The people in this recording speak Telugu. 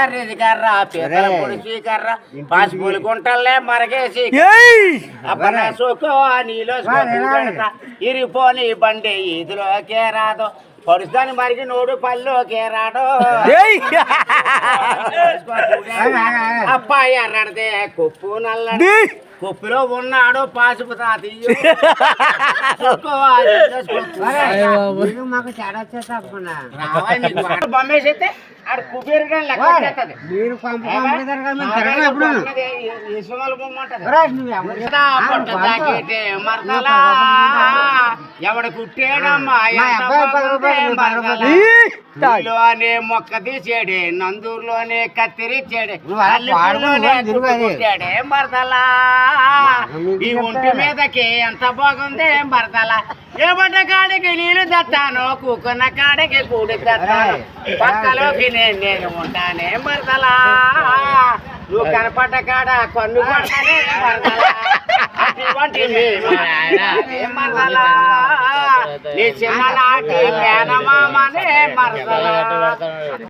కర్రీది కర్ర పీతల పొడిచి కర్ర పాసిపూలు గుంటల్లే మరగేసి. అబ్బన సోకో నీలో ఇరిపోని బండి ఇదిలోకే రాదు. పడుస్తాని మరిగి నోడు పల్లోకే రాడు అప్పాయి అర్రడితే కొప్పు నల్లడి. కొప్పులో ఉన్నాడు పాసుపు తాతయ్య. మాకు తేడా వచ్చేస్తా అనుకున్నా. బొమ్మేసైతే మీరు ఎవడు కుట్టేడమ్మా మొక్క తీసేడే నందూరులోనే అది. కుట్టాడే మరదలా. ఈ ఒంటి? మీదకి ఎంత బాగుందే మరదలా. ఏబడ్డ కాడికి నీళ్ళు తెస్తాను కూకున్న కాడికి కూడి తెస్తాను పక్కలోకి నేను నేను ఉంటానే మరదలా నువ్వు కనపడ్డ కాడ కన్ను పడతానే అటువంటి మరదలా నీ చిన్ననాటి మేనమామనే మరదలా